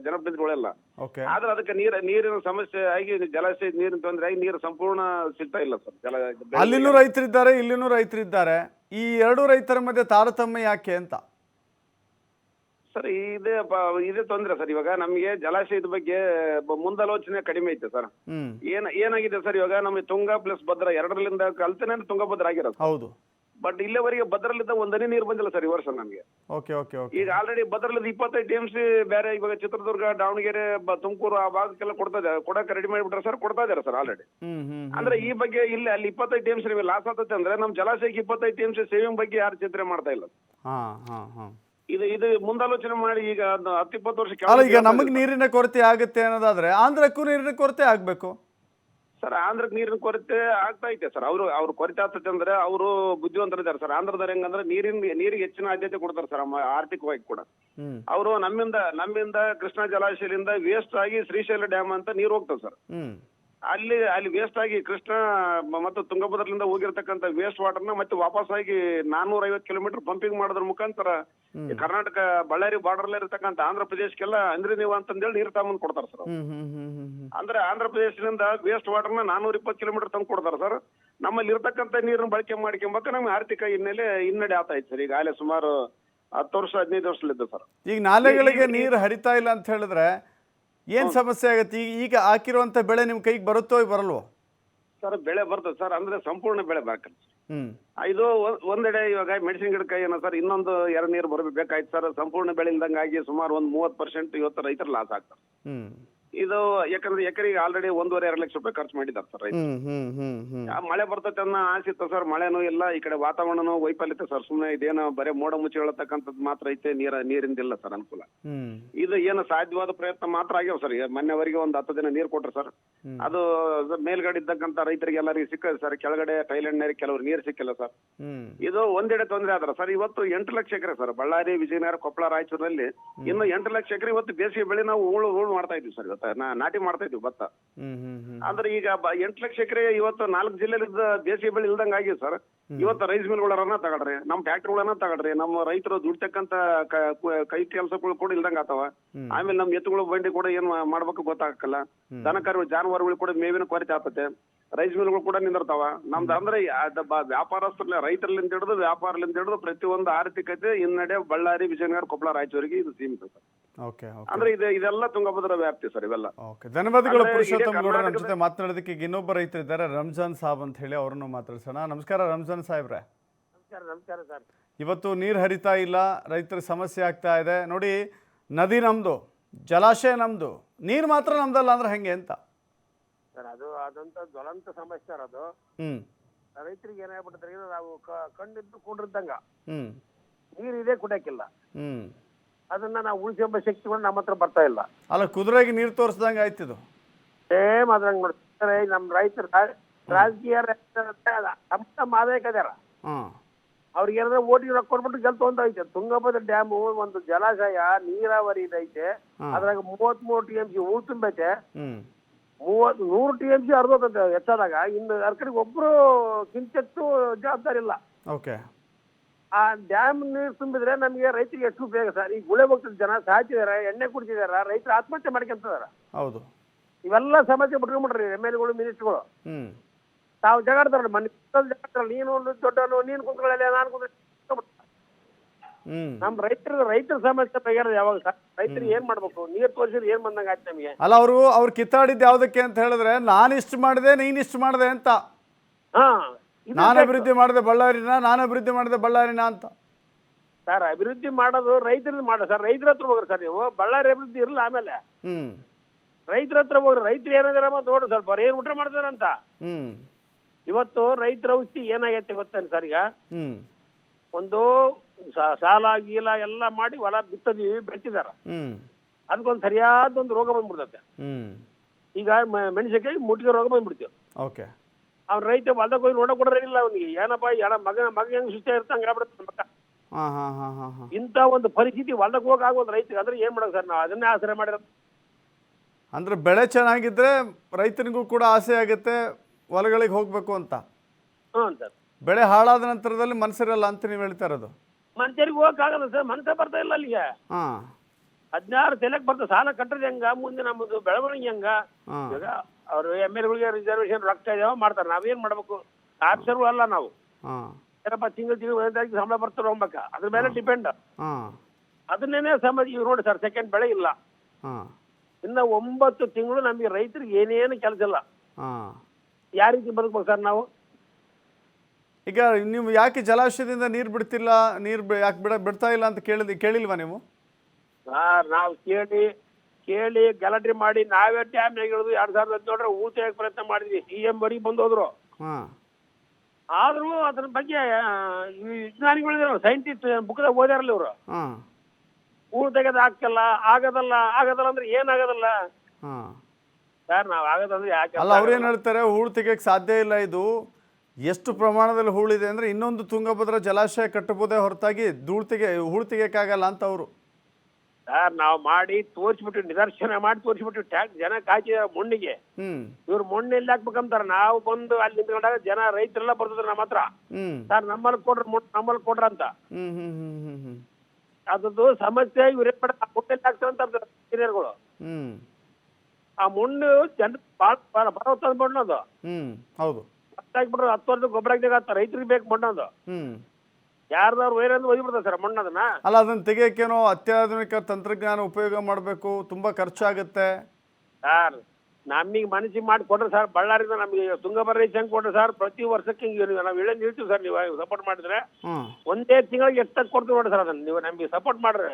[SPEAKER 3] ಜನಪ್ರತಿನಿಧಿಗಳೆಲ್ಲ.
[SPEAKER 1] ಓಕೆ
[SPEAKER 3] ಆದ್ರೆ ಅದಕ್ಕೆ ನೀರ ನೀರಿನ ಸಮಸ್ಯೆ ಆಗಿ ಜಲಾಶಯ ನೀರಿನ ತೊಂದರೆ ಆಗಿ ನೀರು ಸಂಪೂರ್ಣ ಸಿಗ್ತಾ ಇಲ್ಲ ಸರ್. ಜಲ
[SPEAKER 1] ಅಲ್ಲಿನೂ ರೈತರಿದ್ದಾರೆ ಇಲ್ಲಿನೂ ರೈತರಿದ್ದಾರೆ. ಈ ಎರಡು ರೈತರ ಮಧ್ಯೆ ತಾರತಮ್ಯ ಯಾಕೆ ಅಂತ?
[SPEAKER 3] ಸರ್ ಇದೇ ಪ- ಇದೇ ತೊಂದರೆ ಸರ್. ಇವಾಗ ನಮಗೆ ಜಲಾಶಯದ ಬಗ್ಗೆ ಬ- ಮುಂದಾಲೋಚನೆ ಕಡಿಮೆ ಐತೆ ಸರ್. ಏನ್ ಏನಾಗಿದೆ ಸರ್ ಇವಾಗ ನಮಗೆ ತುಂಗಾ ಪ್ಲಸ್ ಭದ್ರಾ ಎರಡರಲ್ಲಿಂದ ಕಲ್ತನೆ ತುಂಗಭದ್ರ ಆಗಿರೋದು.
[SPEAKER 1] ಹೌದು.
[SPEAKER 3] ಬಟ್ ಇಲ್ಲಿವರೆಗೆ ಭದ್ರಲಿದ್ದ ಒಂದನೇ ನೀರು ಬಂದಿಲ್ಲ ಸರ್ ಈ ವರ್ಷ ನಮಗೆ.
[SPEAKER 1] ಓಕೆ ಓಕೆ ಓಕೆ
[SPEAKER 3] ಈಗ ಆಲ್ರೆಡಿ ಭದ್ರಲಿದ್ದ ಇಪ್ಪತ್ತೈದು ಟಿ ಎಂ ಸಿ ಬೇರೆ ಇವಾಗ ಚಿತ್ರದುರ್ಗ ದಾವಣಗೆರೆ ಬ- ತುಮಕೂರು ಆ ಭಾಗಕ್ಕೆಲ್ಲ ಕೊಡ್ತಾ ಇದ್ದಾರೆ. ಕೊಡಕ್ಕೆ ರೆಡಿ ಮಾಡಿಬಿಟ್ರೆ ಸರ್ ಕೊಡ್ತಾ ಇದ್ದಾರೆ ಸರ್ ಆಲ್ರೆಡಿ
[SPEAKER 1] ಹ್ಮ್ ಹ್ಮ್
[SPEAKER 3] ಅಂದ್ರೆ ಈ ಬಗ್ಗೆ ಇಲ್ಲ ಅಲ್ಲಿ ಇಪ್ಪತ್ತೈದು ಟಿ ಎಂ ಸಿ ನಿಮಗೆ ಲಾಸ್ ಆಗ್ತದೆ ಅಂದ್ರೆ ನಮ್ಮ ಜಲಾಶಯಕ್ಕೆ ಇಪ್ಪತ್ತೈದು ಟಿ ಎಂ ಸಿ ಸೇವಿಂಗ್ ಬಗ್ಗೆ ಯಾರು ಚಿಂತನೆ ಮಾಡ್ತಾ ಇಲ್ಲ.
[SPEAKER 1] ಹಾ ಹಾ ಹಾ.
[SPEAKER 3] ಇದು ಇದು ಮುಂದಾಲೋಚನೆ ಮಾಡಿ ಈಗ ಹತ್ತು ಇಪ್ಪತ್ತು ವರ್ಷ
[SPEAKER 1] ಅಲ್ಲ ಈಗ
[SPEAKER 3] ಕೆಳಗೆ
[SPEAKER 1] ನಮಗೆ ನೀರಿನ ಕೊರತೆ ಆಗುತ್ತೆ ಅನ್ನೋದಾದ್ರೆ ಆಂಧ್ರಕ್ಕೂ ನೀರಿನ ಕೊರತೆ ಆಗಬೇಕು.
[SPEAKER 3] ಸರ್ ಆಂಧ್ರಕ್ಕೆ ನೀರಿನ ಕೊರತೆ ಆಗ್ತಾ ಐತೆ ಸರ್. ಅವರು ಅವ್ರ ಕೊರತೆ ಆಗ್ತೈತೆ ಅಂದ್ರೆ ಅವರು ಬುದ್ಧಿವಂತರಿದ್ದಾರೆ ಸರ್. ಆಂಧ್ರದವ್ರು ಹೆಂಗಂದ್ರೆ ನೀರಿನ ನೀರಿಗೆ ಹೆಚ್ಚಿನ ಆದ್ಯತೆ ಕೊಡ್ತಾರೆ ಸರ್ ಆರ್ಥಿಕವಾಗಿ ಕೂಡ. ಅವರು ನಮ್ಮಿಂದ ನಮ್ಮಿಂದ ಕೃಷ್ಣಾ ಜಲಾಶಯದಿಂದ ವೇಸ್ಟ್ ಆಗಿ ಶ್ರೀಶೈಲ ಡ್ಯಾಮ್ ಅಂತ ನೀರು ಹೋಗ್ತದೆ ಸರ್. ಅಲ್ಲಿ ಅಲ್ಲಿ ವೇಸ್ಟ್ ಆಗಿ ಕೃಷ್ಣ ಮತ್ತು ತುಂಗಭದ್ರದಿಂದ ಹೋಗಿರ್ತಕ್ಕಂಥ ವೇಸ್ಟ್ ವಾಟರ್ನ ಮತ್ತೆ ವಾಪಸ್ ಆಗಿ ನಾನ್ನೂರ ಐವತ್ತು ಕಿಲೋಮೀಟರ್ ಪಂಪಿಂಗ್ ಮಾಡೋದ್ರ ಮುಖಾಂತರ ಕರ್ನಾಟಕ ಬಳ್ಳಾರಿ ಬಾರ್ಡರ್ ಇರತಕ್ಕಂಥ ಆಂಧ್ರ ಪ್ರದೇಶಕ್ಕೆಲ್ಲ ಅಂದ್ರೆ ನೀವು ಅಂತಂದೇಳಿ ನೀರು ತಗೊಂಡ್ ಕೊಡ್ತಾರೆ ಸರ್ ಅಂದ್ರೆ ಆಂಧ್ರ ಪ್ರದೇಶದಿಂದ ವೇಸ್ಟ್ ವಾಟರ್ನ ನಾನೂರ ಇಪ್ಪತ್ತು ಕಿಲೋಮೀಟರ್ ತಂದು ಕೊಡ್ತಾರೆ ಸರ್. ನಮ್ಮಲ್ಲಿ ಇರ್ತಕ್ಕಂತ ನೀರನ್ನ ಬಳಕೆ ಮಾಡ್ಕೊಂಬಕ ನಮ್ಗೆ ಆರ್ಥಿಕ ಹಿನ್ನೆಲೆ ಹಿನ್ನಡೆ ಆತ ಇತ್ತು ಸರ್. ಈಗ ಆಲೆ ಸುಮಾರು ಹತ್ತು ವರ್ಷ ಹದಿನೈದು ವರ್ಷಲಿದ್ದ ಸರ್.
[SPEAKER 1] ಈಗ ನಾಲೆಗಳಿಗೆ ನೀರು ಹರಿತಾ ಇಲ್ಲ ಅಂತ ಹೇಳಿದ್ರೆ ಏನು ಸಮಸ್ಯೆ ಆಗುತ್ತೆ? ಈಗ ಈಗ ಹಾಕಿರುವಂಥ ಬೆಳೆ ನಿಮ್ಮ ಕೈಗೆ ಬರುತ್ತೋ ಬರಲ್ವೋ?
[SPEAKER 3] ಸರ್ ಬೆಳೆ ಬರ್ತದೆ ಸರ್. ಅಂದ್ರೆ ಸಂಪೂರ್ಣ ಬೆಳೆ ಬರ್ತದೆ
[SPEAKER 1] ಹ್ಮ್.
[SPEAKER 3] ಇದು ಒಂದೆಡೆ ಇವಾಗ ಮೆಣಸಿನ ಗಿಡಕ್ಕೆ ಏನೋ ಸರ್ ಇನ್ನೊಂದು ಎರಡು ನೀರು ಬರಬೇಕಾಯ್ತು ಸರ್. ಸಂಪೂರ್ಣ ಬೆಳೆ ಇಲ್ದಂಗಾಗಿ ಸುಮಾರು ಒಂದ್ ಮೂವತ್ತು ಪರ್ಸೆಂಟ್ ಇವತ್ತು ರೈತರು ಲಾಸ್ ಆಗ್ತಾರೆ.
[SPEAKER 1] ಹ್ಞೂ
[SPEAKER 3] ಇದು ಯಾಕಂದ್ರೆ ಎಕರೆಗೆ ಆಲ್ರೆಡಿ ಒಂದೂವರೆ ಎರಡು ಲಕ್ಷ ರೂಪಾಯಿ ಖರ್ಚು ಮಾಡಿದ್ದಾರೆ ಸರ್ ಆ ಮಳೆ ಬರ್ತೈತೆ ಅನ್ನೋ ಆಸಿತ್ತು ಸರ್ ಮಳೆನೂ ಇಲ್ಲ ಈ ಕಡೆ ವಾತಾವರಣನೂ ವೈಫಲ್ಯತೆ ಸರ್ ಸುಮ್ಮನೆ ಇದೇನೋ ಬರೀ ಮೋಡ ಮುಚ್ಚಿ ಹೇಳತಕ್ಕಂಥದ್ದು ಮಾತ್ರ ಐತೆ ನೀರ ನೀರಿಂದಿಲ್ಲ ಸರ್ ಅನುಕೂಲ. ಇದು ಏನು ಸಾಧ್ಯವಾದ ಪ್ರಯತ್ನ ಮಾತ್ರ ಆಗ್ಯಾವ ಸರ್ ಮೊನ್ನೆವರೆಗೆ ಒಂದು ಹತ್ತು ದಿನ ನೀರು ಕೊಟ್ರು ಸರ್. ಅದು ಮೇಲ್ಗಡೆ ಇದ್ದಕ್ಕಂಥ ರೈತರಿಗೆ ಎಲ್ಲರಿಗೂ ಸಿಕ್ಕ ಸರ್ ಕೆಳಗಡೆ ಟೈಲೆಂಡ್ನರಿಗೆ ಕೆಲವರು ನೀರು ಸಿಕ್ಕಿಲ್ಲ ಸರ್. ಇದು ಒಂದೆಡೆ ತೊಂದರೆ ಆದ್ರೆ ಸರ್ ಇವತ್ತು ಎಂಟು ಲಕ್ಷ ಎಕರೆ ಸರ್ ಬಳ್ಳಾರಿ ವಿಜಯನಗರ ಕೊಪ್ಪಳ ರಾಯಚೂರಿನಲ್ಲಿ ಇನ್ನು ಎಂಟು ಲಕ್ಷ ಎಕರೆ ಇವತ್ತು ಬೇಸಿಗೆ ಬೆಳೆ ನಾವು ಉಳು ಉಳು ಮಾಡ್ತಾ ಇದ್ವಿ ಸರ್ ಇವತ್ತು. ನಾ- ನಾಟಿ ಮಾಡ್ತಾ ಇದ್ವಿ ಭತ್ತ. ಆದ್ರೆ ಈಗ ಎಂಟು ಲಕ್ಷ ಎಕರೆ ಇವತ್ತು ನಾಲ್ಕು ಜಿಲ್ಲೆಲಿದ್ದ ದೇಶೀಯ ಬೆಳೆ ಇಲ್ದಂಗ ಆಗಿದೆ ಸರ್. ಇವತ್ತು ರೈಸ್ ಮಿಲ್ಗಳನ್ನ ತಗೊಳ್ರಿ ನಮ್ಮ ಫ್ಯಾಕ್ಟ್ರಿಗಳನ್ನ ತಗೊಳ್ರಿ ನಮ್ಮ ರೈತರು ದುಡ್ತಕ್ಕಂತ ಕ- ಕೆಲಸಗಳು ಕೂಡ ಇಲ್ದಂಗ ಆತವ. ಆಮೇಲೆ ನಮ್ಮ ಎತ್ತುಗಳು ಬಂಡಿ ಕೂಡ ಏನ್ ಮಾಡ್ಬೇಕು ಗೊತ್ತಾಗಲ್ಲ ದನಕರು ಜಾನುವಾರುಗಳು ಕೂಡ ಮೇವಿನ ಕೊರತೆ ಆಗ್ತತೆ. ರೈಸ್ ಮಿಲ್ಗಳು ಕೂಡ ನಿಂದಿರ್ತಾವ. ನಮ್ದು ಅಂದ್ರೆ ವ್ಯಾಪಾರಸ್ಥರಲ್ಲಿ ರೈತರಲ್ಲಿಂದ ಹಿಡಿದು ವ್ಯಾಪಾರಲಿಂದ ಹಿಡಿದು ಪ್ರತಿಯೊಂದು ಆರ್ಥಿಕತೆ ಹಿನ್ನಡೆ ಬಳ್ಳಾರಿ ವಿಜಯನಗರ ಕೊಪ್ಪಳ ರಾಯಚೂರಿಗೆ ಇದು ಸೀಮಿತ ಸರ್.
[SPEAKER 1] ಓಕೆ ಓಕೆ
[SPEAKER 3] ಅಂದ್ರೆ ಇದು ಇದೆಲ್ಲ ತುಂಗಭದ್ರ ವ್ಯಾಪ್ತಿ ಸರ್ ಇವೆಲ್ಲ.
[SPEAKER 1] ಓಕೆ ಧನ್ಯವಾದಗಳು ಪುರುಷೋತ್ತಮ ಗೌಡ ನಮ್ಮ ಜೊತೆ ಮಾತನಾಡೋದಕ್ಕೆ ಇನ್ನೊಬ್ಬ ಇನ್ನೊಬ್ಬ ರೈತರಿದ್ದಾರೆ ರಂಜಾನ್ ಸಾಬ್ ಅಂತ ಹೇಳಿ ಅವರನ್ನು ಮಾತಾಡ್ಸೋಣ. ನಮಸ್ಕಾರ ರಂಜಾನ್ ಸಾಹೇಬ್ರೆ.
[SPEAKER 4] ನಮಸ್ಕಾರ ನಮಸ್ಕಾರ ಸರ್.
[SPEAKER 1] ಇವತ್ತು ನೀರು ಹರಿತಾ ಇಲ್ಲ ರೈತರ ಸಮಸ್ಯೆ ಆಗ್ತಾ ಇದೆ. ನೋಡಿ ನದಿ ನಮ್ಮದು ಜಲಾಶಯ ನಮ್ಮದು ನೀರು ಮಾತ್ರ ನಮ್ದಲ್ಲ ಅಂದ್ರೆ ಹೆಂಗೆ ಅಂತ?
[SPEAKER 4] ಸರ್ ಅದು ಅದಂತ ಜ್ವಲಂತ ಸಮಸ್ಯೆ ಸರ್ ಅದು.
[SPEAKER 1] ಹ್ಞೂ
[SPEAKER 4] ರೈತರಿಗೆ ಏನಾಗ್ಬಿಟ್ಟಿದ್ರೆ ನಾವು ಕ- ಕಣ್ಣಿದ್ದು ಕೂಡಿರ್ದಂಗ
[SPEAKER 1] ಹ್ಮ್.
[SPEAKER 4] ನೀರು ಇದೆ ಕುಡಿಯಕ್ಕಿಲ್ಲ.
[SPEAKER 1] ಹ್ಮ್.
[SPEAKER 4] ಅದನ್ನ ನಾವು ಉಳಿಸೋ ಶಕ್ತಿಗಳು ನಮ್ಮ ಹತ್ರ ಬರ್ತಾ ಇಲ್ಲ.
[SPEAKER 1] ಅಲ್ಲ ಕುದುರೆಗೆ ನೀರು ತೋರಿಸ್ದಂಗೆ ಆಯ್ತಿದು
[SPEAKER 4] ಸೇಮ್ ಅದ್ರಂಗ್ ನೋಡ್ತಾರೆ ನಮ್ಮ ರೈತರು ರಾಜಕೀಯ ತಮ್ಮ ತಮ್ಮ ಆದಾಯಕ್ಕೆ ಅದಾರ.
[SPEAKER 1] ಹಾಂ.
[SPEAKER 4] ಅವ್ರಿಗೆ ಏನಾದ್ರೆ ಓಟಿಗೆ ರೊಕ್ಕ ಕೊಟ್ಬಿಟ್ಟು ಅಂತ ಐತೆ ತುಂಗಭದ್ರ ಡ್ಯಾಮ್ ಒಂದು ಜಲಾಶಯ ನೀರಾವರಿ ಇದೈತೆ.
[SPEAKER 1] ಹಾ.
[SPEAKER 4] ಅದ್ರಾಗ ಮೂವತ್ತ್ ಮೂರು ಟಿ ಎಂ ಸಿ ಹೂ ತುಂಬೈತೆ. ಮೂವತ್ ನೂರು ಟಿ ಎಂ ಸಿ ಹೆಚ್ಚಾದಾಗ. ಇನ್ನು ಅದ್ರ ಕಡೆಗೆ ಒಬ್ರು ಕಿಂಚಿತ್ತು ಜವಾಬ್ದಾರಿ ಇಲ್ಲ.
[SPEAKER 1] ಓಕೆ.
[SPEAKER 4] ಆ ಡ್ಯಾಮ್ ನೀರು ತುಂಬಿದ್ರೆ ನಮಗೆ ರೈತರಿಗೆ ಎಷ್ಟು ಉಪಯೋಗ ಸರ್? ಈ ಗುಳೆ ಹೋಗ್ತದೆ ಜನ ಸಾಯ್ತಿದಾರೆ ಎಣ್ಣೆ ಕುಡಿತಿದಾರ ರೈತರು ಆತ್ಮಹತ್ಯೆ ಮಾಡ್ಕೊಂತಾರ
[SPEAKER 1] ಹೌದು.
[SPEAKER 4] ಇವೆಲ್ಲ ಸಮಸ್ಯೆ ಬಿಟ್ಕೊಂಡ್ಬಿಟ್ರಿ ಎಂ ಎಲ್ಗಳು ಮಿನಿಸ್ಟ್ರುಗಳು. ತಾವು ಜಗಾಡ್ತಾರ ಮನೆ ಜಗಾಡ್ತಾರ ನೀನು ದೊಡ್ಡನು ನೀನು ಕುಂತ್ಕೊಳ್ಳಲ್ಲ ನಾನು ಕುಂತ್ಕೊಳ್ಳ ನಮ್ಮ ರೈತರ ರೈತರ ಸಮಸ್ಯೆ ಬಗೆಹರ ಯಾವಾಗ? ಸರ್ ರೈತರಿಗೆ ಏನ್ ಮಾಡ್ಬೇಕು? ನೀರ್ ತೋರಿಸಿದ್ರೆ ಏನ್ ಬಂದಂಗ ಆಯ್ತು ನಮಗೆ?
[SPEAKER 1] ಅಲ್ಲ ಅವರು ಅವ್ರು ಕಿತ್ತಾಡಿದ್ದು ಯಾವ್ದಕ್ಕೆ ಅಂತ ಹೇಳಿದ್ರೆ ನಾನು ಇಷ್ಟು ಮಾಡಿದೆ ನೀನ್ ಇಷ್ಟು ಮಾಡಿದೆ ಅಂತ.
[SPEAKER 4] ಹಾ ಇದು
[SPEAKER 1] ನಾನು ಅಭಿವೃದ್ಧಿ ಮಾಡಿದೆ ಬಳ್ಳಾರಿನ ನಾನು ಅಭಿವೃದ್ಧಿ ಮಾಡಿದೆ ಬಳ್ಳಾರಿನ ಅಂತ.
[SPEAKER 4] ಸರ್ ಅಭಿವೃದ್ಧಿ ಮಾಡೋದು ರೈತರಿಂದ ಮಾಡೋ. ಸರ್ ರೈತರ ಹತ್ರ ಹೋಗ್ರಿ ಸರ್ ನೀವು. ಬಳ್ಳಾರಿ ಅಭಿವೃದ್ಧಿ ಇರಲ್ಲ ಆಮೇಲೆ.
[SPEAKER 1] ಹ್ಮ್.
[SPEAKER 4] ರೈತರ ಹತ್ರ ಹೋಗ್ರಿ. ರೈತರು ಏನಾದ್ರ ಮತ್ತೆ ನೋಡ್ರಿ ಸ್ವಲ್ಪ. ಅವ್ರು ಏನು ಊಟ ಮಾಡ್ತಾರಂತ
[SPEAKER 1] ಹ್ಮ್.
[SPEAKER 4] ಇವತ್ತು ರೈತರ ಔಷಧಿ ಏನಾಗೈತೆ ಗೊತ್ತೇನು ಸರ್ ಈಗ?
[SPEAKER 1] ಹ್ಮ್.
[SPEAKER 4] ಒಂದು ಸಾಲ ಗೀಲ ಎಲ್ಲ ಮಾಡಿ ಹೊಲ ಬಿತ್ತದೀವಿ
[SPEAKER 1] ಬೆಟ್ಟಿದಾರ
[SPEAKER 4] ಅದಕ್ಕೊಂದು ಸರಿಯಾದ ಒಂದು ರೋಗ ಬಂದ್ಬಿಡ್ತೈತೆ. ಈಗ ಮೆಣಸಿನಕಾಯಿ ಮುಟ್ಟಿಗೆ ರೋಗ ಬಂದ್ಬಿಡ್ತೀವಿ
[SPEAKER 1] ಓಕೆ.
[SPEAKER 4] ಅವ್ನ ರೈತ ಹೊಲ್ದಾಗ ಹೋಗಿ ನೋಡಕ್ ಇಲ್ಲ ಅವ್ನಿಗೆ. ಏನಪ್ಪ ಏನ ಮಗ ಮಗ ಹೆಂಗ್ ಸುಸ್ತ ಇರ್ತ ಹಂಗ
[SPEAKER 1] ಮಕ್ಕ
[SPEAKER 4] ಇಂಥ ಒಂದು ಪರಿಸ್ಥಿತಿ ಹೊಲ್ದಾಗ ಹೋಗಿ ಆಗೋದು ರೈತರಿಗೆ ಅಂದ್ರೆ ಏನ್ ಮಾಡೋದು ಸರ್ ನಾವು ಅದನ್ನೇ ಆಸರೆ ಮಾಡಿರೋದು?
[SPEAKER 1] ಅಂದ್ರೆ ಬೆಳೆ ಚೆನ್ನಾಗಿದ್ರೆ ರೈತನಿಗೂ ಕೂಡ ಆಸೆ ಆಗುತ್ತೆ ಹೊಲಗಳಿಗೆ ಹೋಗಬೇಕು ಅಂತ.
[SPEAKER 4] ಹ್ಞೂ ಸರ್.
[SPEAKER 1] ಬೆಳೆ ಹಾಳಾದ ನಂತರದಲ್ಲಿ ಮನಸ್ಸಿರಲ್ಲ ಅಂತ ನೀವು ಹೇಳ್ತಾ ಇರೋದು.
[SPEAKER 4] ಮನುಷ್ಯರಿಗೆ ಹೋಗಕ್ ಆಗಲ್ಲ ಸರ್ ಮನುಷ್ಯ ಬರ್ತಾ ಇಲ್ಲ ಅಲ್ಲಿಗೆ.
[SPEAKER 1] ಹಾಂ.
[SPEAKER 4] ಹದಿನಾರು ತೆಲಕ್ ಬರ್ತದೆ ಸಾಲ ಕಟ್ಟದ ಹೆಂಗ? ಮುಂದೆ ನಮ್ಮದು ಬೆಳವಣಿಗೆ ಹೆಂಗ? ಇವಾಗ ಅವರು ಎಂ ಎಲ್ ಗಳಿಗೆ ರಿಸರ್ವೇಶನ್ ರೊಕ್ಕ ಇದಾವ ಮಾಡ್ತಾರೆ. ನಾವೇನ್ ಮಾಡ್ಬೇಕು? ಆಫೀಸರ್ಗಳು ಅಲ್ಲ ನಾವು. ಏನಪ್ಪ ತಿಂಗಳು ತಿಂಗಳು ಒಂದೇ ತಾರೀಕು ಸಂಬಳ ಬರ್ತಾರೆ ಹೋಗ್ಬೇಕ? ಅದ್ರ ಮೇಲೆ ಡಿಪೆಂಡ್ ಅದನ್ನೇನೆ ಸಮಾಜ ಈಗ ನೋಡಿ ಸರ್ ಸೆಕೆಂಡ್ ಬೆಳೆ ಇಲ್ಲ. ಇನ್ನ ಒಂಬತ್ತು ತಿಂಗಳು ನಮಗೆ ರೈತರಿಗೆ ಏನೇನು ಕೆಲಸ ಇಲ್ಲ. ಯಾವ ರೀತಿ ಬದುಕ್ಬೇಕು ಸರ್ ನಾವು?
[SPEAKER 1] ಈಗ ನೀವು ಯಾಕೆ ಜಲಾಶಯದಿಂದ ನೀರು ಬಿಡ್ತಿಲ್ಲ? ನೀರು ಯಾಕೆ ಬಿಡ ಬಿಡ್ತಾ ಇಲ್ಲ ಅಂತ ಕೇಳಿದ್ ಕೇಳಿಲ್ವಾ ನೀವು?
[SPEAKER 4] ಸರ್ ನಾವು ಕೇಳಿ ಕೇಳಿ ಗಲಾಟೆ ಮಾಡಿ ನಾವೇ ಡ್ಯಾಮ್ನಾಗ ಇಳಿದು ಎರಡ್ ಸಾವಿರದ ಹದಿನೇಳರ ಊಟ ಪ್ರಯತ್ನ ಮಾಡಿದ್ವಿ. ಸಿ ಎಂ ಬರೀ ಬಂದು ಹೋದ್ರು
[SPEAKER 1] ಹಾಂ.
[SPEAKER 4] ಆದ್ರೂ ಅದ್ರ ಬಗ್ಗೆ ವಿಜ್ಞಾನಿಗಳು ಸೈಂಟಿಸ್ಟ್ ಬುಕ್ದಾಗ ಓದ್ಯಾರಲ್ಲ ಇವರು.
[SPEAKER 1] ಹಾಂ.
[SPEAKER 4] ತೆಗೆದ ತೆಗೆದು ಹಾಕಲ್ಲ ಆಗದಲ್ಲ ಆಗದಲ್ಲ ಅಂದ್ರೆ ಏನಾಗದಲ್ಲ
[SPEAKER 1] ಹಾಂ.
[SPEAKER 4] ಸರ್ ನಾವು ಆಗದಂದ್ರೆ ಯಾಕೆ
[SPEAKER 1] ಅಲ್ಲ ಅವ್ರೇನು ಹೇಳ್ತಾರೆ? ಹೂಳು ತೆಗಿಯಕ್ಕೆ ಸಾಧ್ಯ ಇಲ್ಲ ಇದು. ಎಷ್ಟು ಪ್ರಮಾಣದಲ್ಲಿ ಹೂಳಿದೆ ಅಂದರೆ ಇನ್ನೊಂದು ತುಂಗಭದ್ರಾ ಜಲಾಶಯ ಕಟ್ಟಬೋದೇ ಹೊರತಾಗಿ ಧೂಳ್ತಿಗೆ ತೆಗೆ ಹೂಳು ತೆಗಿಯೋಕ್ಕಾಗಲ್ಲ ಅಂತ ಅವರು.
[SPEAKER 4] ಸರ್ ನಾವು ಮಾಡಿ ತೋರಿಸ್ಬಿಟ್ಟು ನಿದರ್ಶನ ಮಾಡಿ ತೋರಿಸ್ಬಿಟ್ಟು ಟ್ಯಾಕ್ ಜನ ಕಾಯ್ತಿದಾರೆ ಮಣ್ಣಿಗೆ. ಇವ್ರು ಮಣ್ಣು ಎಲ್ಲಿ ಹಾಕ್ಬೇಕಂತಾರ ನಾವು ಬಂದು ಅಲ್ಲಿ ನಿಂತ್ಕೊಂಡಾಗ ಜನ ರೈತರೆಲ್ಲ ಬರ್ತಿದ್ರು ನಮ್ಮ ಹತ್ರ. ಸರ್ ನಮ್ಮಲ್ಲಿ ಕೊಡ್ರಿ ಮಣ್ಣು ನಮ್ಮಲ್ಲಿ ಕೊಡ್ರ ಅಂತ. ಅದ್ರದ್ದು ಸಮಸ್ಯೆ ಇವ್ರೇ ಮಣ್ಣೆಲ್ಲಿ ಹಾಕ್ತಾರಂತ ಇಂಜಿನಿಯರ್ಗಳು. ಆ ಮಣ್ಣು ಜನ ಭಾಳ ಅದು.
[SPEAKER 1] ಹ್ಞೂ ಹೌದು.
[SPEAKER 4] ಹಾಕ್ಬಿಟ್ರೆ ಹತ್ತು ವರ್ಷ ಗೊಬ್ಬರ ಹಾಕಿದಾಗ ರೈತರಿಗೆ ಬೇಕು ಮಣ್ಣದು. ಅದು
[SPEAKER 1] ಹ್ಞೂ
[SPEAKER 4] ಯಾರ್ದಾರು ವೈರಂದು ಒಯ್ಬಿಡ್ತಾರೆ ಸರ್ ಮಣ್ಣು ಅದನ್ನ
[SPEAKER 1] ಅಲ್ಲ ಅದನ್ನ ತೆಗಿಯಕ್ಕೇನೋ ಅತ್ಯಾಧುನಿಕ ತಂತ್ರಜ್ಞಾನ ಉಪಯೋಗ ಮಾಡಬೇಕು ತುಂಬಾ ಖರ್ಚಾಗುತ್ತೆ.
[SPEAKER 4] ಸರ್. ನಮಗೆ ಮನಸ್ಸಿ ಮಾಡಿ ಕೊಡ್ರಿ ಸರ್ ಬಳ್ಳಾರಿಂದ ನಮಗೆ ತುಂಗಭದ್ರ ಹೆಂಗ್ ಕೊಡ್ರಿ ಸರ್ ಪ್ರತಿ ವರ್ಷಕ್ಕೆ ಹಿಂಗೆ ನಾವು ಇಳೆ ನಿಲ್ತೀವಿ ಸರ್ ನೀವು ಸಪೋರ್ಟ್ ಮಾಡಿದ್ರೆ. ಒಂದೇ ತಿಂಗಳಿಗೆ ಎಷ್ಟು ಕೊಡ್ತೀವಿ ನೋಡ್ರಿ ಸರ್ ಅದನ್ನ ನೀವು ನಮಗೆ ಸಪೋರ್ಟ್ ಮಾಡ್ರಿ.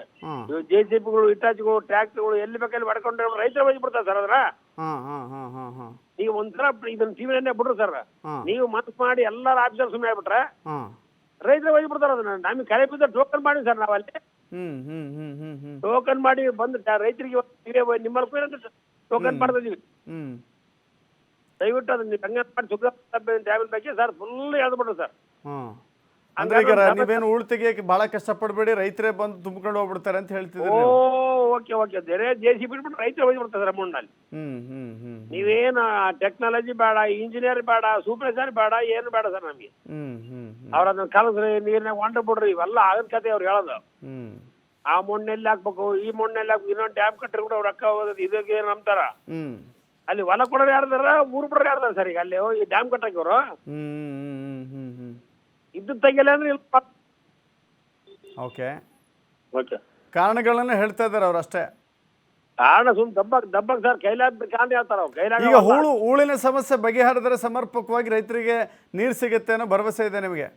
[SPEAKER 4] ನೀವು ಜೆ ಸಿ ಪಿಗಳು ಇಟಾಚಿಗಳು ಟ್ರ್ಯಾಕ್ಟರ್ಗಳು ಎಲ್ಲಿ ಬೇಕಲ್ಲಿ ಮಾಡ್ಕೊಂಡ್ರೆ ರೈತರ ಬೈದು ಬಿಡ್ತಾರೆ ಸರ್ ಅದನ್ನ.
[SPEAKER 1] ಹಾಂ
[SPEAKER 4] ನೀವು ಒಂಥರ ಇದನ್ನ ಟಿವಿನೇ ಬಿಡ್ರಿ ಸರ್. ನೀವು ಮನಸ್ಸು ಮಾಡಿ ಎಲ್ಲರ ಆಫೀಸರ್ ಸುಮ್ಮನೆ ಆಗ್ಬಿಟ್ರೆ ರೈತರ ಬೈದು ಬಿಡ್ತಾರೆ ಅದನ್ನ. ನಮಗೆ ಕರೆ ಬಿದ್ದ ಟೋಕನ್ ಮಾಡಿ ಸರ್ ನಾವು ಅಲ್ಲಿ. ಟೋಕನ್ ಮಾಡಿ ಬಂದು ರೈತರಿಗೆ ನಿಮ್ಮಲ್ಲಿ ಟೋಕನ್ ಮಾಡ್ತಿದ್ದೀವಿ
[SPEAKER 1] ಹ್ಞೂ
[SPEAKER 4] ದಯವಿಟ್ಟು ಅದನ್ನ ನೀವು ಹಂಗೆ ಮಾಡಿ ಸುಖ ಡ್ಯಾಮೇಜ್ ಬಗ್ಗೆ ಸರ್ ಫುಲ್ ಹೇಳ್ಬಿಡ್ರಿ ಸರ್.
[SPEAKER 1] ಹಾಂ ಅಂದ್ರೆ ಈಗ ರ- ನೀವೇನು ಬಹಳ ತೆಗಿಯೋಕೆ ಭಾಳ ಕಷ್ಟಪಡಬೇಡಿ ರೈತರೇ ಬಂದು ತುಂಬಿಕೊಂಡು ಹೋಗ್ಬಿಡ್ತಾರೆ ಅಂತ ಹೇಳ್ತಿದ್ರಿ
[SPEAKER 4] ಓ
[SPEAKER 1] ನೀವು.
[SPEAKER 4] Okay okay. ಬೇರೆ ಜೆ ಸಿ ಬಿಟ್ಬಿಟ್ಟು ರೈತರು ಹೋಗ್ಬಿಡ್ತಾರೆ ಬಿಡ್ತಾರೆ ಸರ್ ಅಮೌಂಟ್ನಲ್ಲಿ
[SPEAKER 1] ಹ್ಮ್ ಹ್ಞೂ ಹ್ಞೂ
[SPEAKER 4] ನೀವೇನು ಟೆಕ್ನಾಲಜಿ ಬೇಡ ಇಂಜಿನಿಯರ್ ಬೇಡ ಸೂಪರ್ವೈಸರ್ ಬೇಡ ಏನು ಬೇಡ ಸರ್ ನಮಗೆ.
[SPEAKER 1] ಹ್ಮ್ ಹ್ಮ್ ಹ್ಞೂ
[SPEAKER 4] ಅವ್ರ ಅದನ್ನ ಕಲಸ್ರಿ ನೀರ್ನ ಒಂಡ ಬಿಡ್ರಿ ಇವೆಲ್ಲ ಆಗದ ಕತೆ ಅವ್ರು ಹೇಳೋದು.
[SPEAKER 1] ಹ್ಮ್.
[SPEAKER 4] ಆ ಮಣ್ಣೆಲ್ಲಿ ಹಾಕ್ಬೇಕು ಈ ಮಣ್ಣೆಲ್ಲಿ ಹಾಕ್ಬೇಕು ಇನ್ನೊಂದು ಡ್ಯಾಮ್ ಕಟ್ಟರು ಕೂಡ ಅವ್ರು ರೊಕ್ಕ ಹೋಗೋದು ಇದಕ್ಕೆ ನಂಬ್ತಾರ
[SPEAKER 1] ಹ್ಞೂ
[SPEAKER 4] ಅಲ್ಲಿ ಹೊಲ ಕೊಡೋರು ಯಾರ್ದಾರ ಊರು ಬಿಡೋರು ಯಾರ್ದಾರ ಸರ್ ಈಗ ಅಲ್ಲಿ ಈ ಡ್ಯಾಮ್ ಕಟ್ಟಕ್ಕೆ ಅವರು
[SPEAKER 1] ಹ್ಞೂ ಹ್ಞೂ ಹ್ಞೂ ಹ್ಞೂ
[SPEAKER 4] ಇದ್ದು ತಗಿಲ್ಲ ಅಂದ್ರೆ ಇಲ್ಲಿ
[SPEAKER 1] ಓಕೆ
[SPEAKER 4] ಓಕೆ
[SPEAKER 1] ಕಾರಣಗಳನ್ನು ಹೇಳ್ತಾ ಇದ್ದಾರೆ ಅವ್ರು ಅಷ್ಟೇ.
[SPEAKER 4] ಕಾರಣ ಸುಮ್ ದಬ್ಬಕ್ ದಬ್ಬಕ್ ಸರ್ ಕೈಲಾದ ಕಾರಣ ಹೇಳ್ತಾರ ಅವ್ರು. ಕೈಲಾಗ
[SPEAKER 1] ಈಗ ಹೂಳು ಹೂಳಿನ ಸಮಸ್ಯೆ ಬಗೆಹರಿದ್ರೆ ಸಮರ್ಪಕವಾಗಿ ರೈತರಿಗೆ ನೀರು ಸಿಗುತ್ತೆ ಅನ್ನೋ ಭರವಸೆ ಇದೆ ನಿಮಗೆ?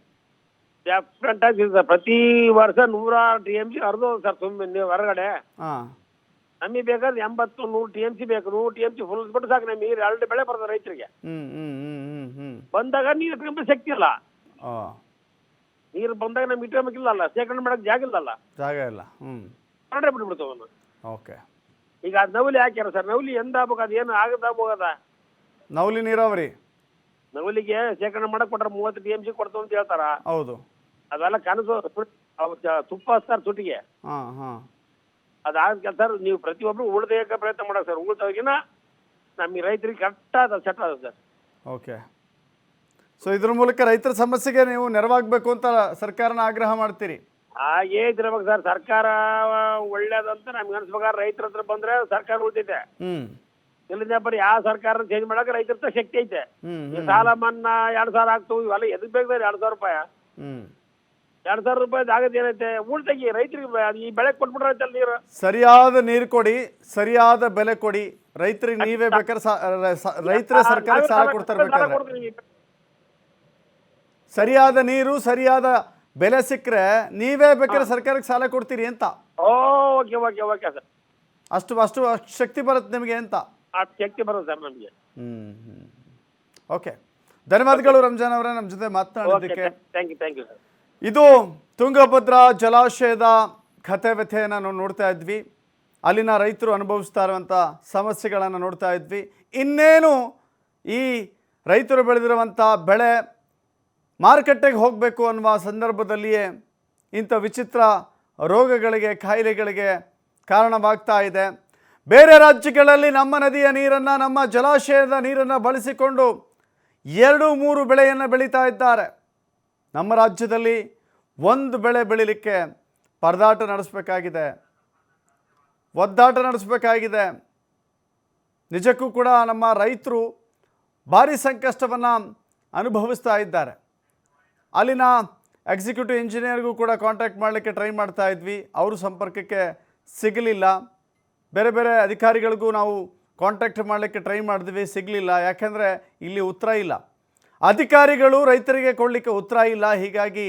[SPEAKER 4] ಡೆಫ್ರೆಂಟ್ ಆಗಿ ಸರ್. ಪ್ರತಿ ವರ್ಷ ನೂರಾರು ಟಿ ಎಂ ಜಿ ಹರಿದು ಸರ್ ಸುಮ್ಮನೆ ನೀವು ಹೊರಗಡೆ.
[SPEAKER 1] ಹಾಂ.
[SPEAKER 4] ನಮಗೆ ಬೇಕಾದ್ರೆ ಎಂಬತ್ತು ನೂರು ಟಿ ಎಂ ಸಿ ಬೇಕು. ನೂರು ಟಿ ಎಂ ಸಿ ಫುಲ್ ಬಿಟ್ಟು ಸಾಕು ನಮಗೆ. ಎರಡು ಬೆಳೆ ಬರ್ತದೆ ರೈತರಿಗೆ. ಬಂದಾಗ ನೀರು ಇಟ್ಕೊಂಬ ಶಕ್ತಿ ಇಲ್ಲ.
[SPEAKER 1] ಓ
[SPEAKER 4] ನೀರು ಬಂದಾಗ ನಮ್ಗೆ ಇಟ್ಕೊಂಬೇಕಿಲ್ಲ ಅಲ್ಲ. ಶೇಖರಣೆ ಮಾಡಕ್ಕೆ ಜಾಗ ಇಲ್ಲಲ್ಲ
[SPEAKER 1] ಜಾಗ ಇಲ್ಲ. ಹ್ಮ್.
[SPEAKER 4] ಹೊರಡೆ ಬಿಟ್ಬಿಡ್ತಾವ ಅವನು.
[SPEAKER 1] ಓಕೆ.
[SPEAKER 4] ಈಗ ಅದು ನವಲಿ ಹಾಕ್ಯಾರ ಸರ್? ನವಲಿ ಎಂದ ಆಗ್ಬೇಕು? ಅದು ಏನು ಆಗದ ಹೋಗದ?
[SPEAKER 1] ನವಲಿ ನೀರಾವರಿ.
[SPEAKER 4] ನವಲಿಗೆ ಶೇಖರಣೆ ಮಾಡಕ್ ಕೊಟ್ರೆ ಮೂವತ್ತು ಟಿ ಎಂ ಸಿ ಕೊಡ್ತಾವ ಅಂತ ಹೇಳ್ತಾರ?
[SPEAKER 1] ಹೌದು.
[SPEAKER 4] ಅದೆಲ್ಲ ಕನಸು. ಅವ್ ಚ- ತುಪ್ಪ ಹಚ್ತಾರ ತುಟಿಗೆ.
[SPEAKER 1] ಹಾಂ ಹಾಂ.
[SPEAKER 4] ಅದಾದ ಸರ್ ನೀವು ಪ್ರತಿಯೊಬ್ಬರು ಉಳಿದೇಕ ಪ್ರಯತ್ನ ಮಾಡೋ ಸರ್. ಉಳ್ದವಾಗಿನ ನಮಗೆ ರೈತರಿಗೆ ಕರೆಕ್ಟ್ ಆದ ಸೆಟ್ ಆದ ಸರ್.
[SPEAKER 1] ಓಕೆ. ಸೊ ಇದ್ರ ಮೂಲಕ ರೈತರ ಸಮಸ್ಯೆಗೆ ನೀವು ನೆರವಾಗಬೇಕು ಅಂತ ಸರ್ಕಾರನ ಆಗ್ರಹ ಮಾಡ್ತೀರಿ?
[SPEAKER 4] ಹಾಗೇ ಇದ್ರಬೇಕು ಸರ್ ಸರ್ಕಾರ ಒಳ್ಳೇದಂತ ನಮ್ಗೆ ಅನ್ಸ್ಬೇಕಾದ್ರೆ ರೈತರ ಹತ್ರ ಬಂದ್ರೆ ಸರ್ಕಾರ ಉಳಿತೈತೆ ಇಲ್ಲಿಂದ ಬರೀ ಯಾವ ಸರ್ಕಾರ ಚೇಂಜ್ ಮಾಡಕ್ಕೆ ರೈತರ ಹತ್ರ ಶಕ್ತಿ ಐತೆ. ಈ ಸಾಲ ಮನ್ನಾ ಎರಡ್ ಸಾವಿರ ಆಗ್ತವು ಇವೆಲ್ಲ ಎದಕ್ ಬೇಕು ಸರ್? ಎರಡ್ ಸಾವಿರ ರೂಪಾಯಿ. ಎರಡ್ ಸಾವಿರ ರೂಪಾಯಿ ಆಗದ್ ಏನೈತೆ? ಉಳ್ತಾಗಿ ರೈತರಿಗೆ ಈ ಬೆಳೆ ಕೊಟ್ಬಿಟ್ರೈತಲ್ಲ ನೀರು.
[SPEAKER 1] ಸರಿಯಾದ ನೀರು ಕೊಡಿ ಸರಿಯಾದ ಬೆಲೆ ಕೊಡಿ. ರೈತರಿಗೆ ನೀವೇ ಬೇಕಾದ್ರೆ ರೈತರ ಸರ್ಕಾರಕ್ಕೆ ಸಾಲ ಕೊಡ್ತಾರೆ ಬೇಕಾದ್ರೆ. ಸರಿಯಾದ ನೀರು ಸರಿಯಾದ ಬೆಲೆ ಸಿಕ್ಕರೆ ನೀವೇ ಬೇಕಾದ್ರೆ ಸರ್ಕಾರಕ್ಕೆ ಸಾಲ ಕೊಡ್ತೀರಿ ಅಂತ.
[SPEAKER 4] Okay okay okay sir.
[SPEAKER 1] ಅಷ್ಟು ಅಷ್ಟು ಶಕ್ತಿ ಬರುತ್ತೆ ನಿಮಗೆ ಅಂತ.
[SPEAKER 4] ಹ್ಮ್ ಶಕ್ತಿ ಬರುತ್ತೆ ಸರ್ ನಮಗೆ.
[SPEAKER 1] ಹ್ಞೂ ಓಕೆ. ಧನ್ಯವಾದಗಳು ರಂಜಾನ್ ಅವರೇ ನಮ್ಮ ಜೊತೆ ಮಾತನಾಡೋದಕ್ಕೆ
[SPEAKER 4] thank you thank you sir
[SPEAKER 1] ಇದು ತುಂಗಭದ್ರಾ ಜಲಾಶಯದ ಕಥೆ ವ್ಯಥೆಯನ್ನು ನಾವು ನೋಡ್ತಾ ಇದ್ವಿ. ಅಲ್ಲಿನ ರೈತರು ಅನುಭವಿಸ್ತಾ ಇರುವಂಥ ಸಮಸ್ಯೆಗಳನ್ನು ನೋಡ್ತಾ ಇದ್ವಿ. ಇನ್ನೇನು ಈ ರೈತರು ಬೆಳೆದಿರುವಂಥ ಬೆಳೆ ಮಾರುಕಟ್ಟೆಗೆ ಹೋಗಬೇಕು ಅನ್ನುವ ಸಂದರ್ಭದಲ್ಲಿಯೇ ಇಂಥ ವಿಚಿತ್ರ ರೋಗಗಳಿಗೆ ಕಾಯಿಲೆಗಳಿಗೆ ಕಾರಣವಾಗ್ತಾ ಇದೆ. ಬೇರೆ ರಾಜ್ಯಗಳಲ್ಲಿ ನಮ್ಮ ನದಿಯ ನೀರನ್ನು, ನಮ್ಮ ಜಲಾಶಯದ ನೀರನ್ನು ಬಳಸಿಕೊಂಡು ಎರಡು, ಮೂರು ಬೆಳೆಯನ್ನು ಬೆಳೀತಾ ಇದ್ದಾರೆ. ನಮ್ಮ ರಾಜ್ಯದಲ್ಲಿ ಒಂದು ಬೆಳೆ ಬೆಳಿಲಿಕ್ಕೆ ಪರದಾಟ ನಡೆಸಬೇಕಾಗಿದೆ. ಒದ್ದಾಟ ನಡೆಸಬೇಕಾಗಿದೆ. ನಿಜಕ್ಕೂ ಕೂಡ ನಮ್ಮ ರೈತರು ಭಾರಿ ಸಂಕಷ್ಟವನ್ನು ಅನುಭವಿಸ್ತಾ ಇದ್ದಾರೆ. ಅಲ್ಲಿನ ಎಕ್ಸಿಕ್ಯೂಟಿವ್ ಇಂಜಿನಿಯರ್ಗೂ ಕೂಡ ಕಾಂಟ್ಯಾಕ್ಟ್ ಮಾಡಲಿಕ್ಕೆ ಟ್ರೈ ಮಾಡ್ತಾ ಇದ್ವಿ. ಅವರು ಸಂಪರ್ಕಕ್ಕೆ ಸಿಗಲಿಲ್ಲ. ಬೇರೆ ಬೇರೆ ಅಧಿಕಾರಿಗಳಿಗೂ ನಾವು ಕಾಂಟ್ಯಾಕ್ಟ್ ಮಾಡಲಿಕ್ಕೆ ಟ್ರೈ ಮಾಡಿದ್ವಿ. ಸಿಗಲಿಲ್ಲ. ಯಾಕೆಂದರೆ ಇಲ್ಲಿ ಉತ್ತರ ಇಲ್ಲ. ಅಧಿಕಾರಿಗಳು ರೈತರಿಗೆ ಕೊಡಲಿಕ್ಕೆ ಉತ್ತರ ಇಲ್ಲ, ಹೀಗಾಗಿ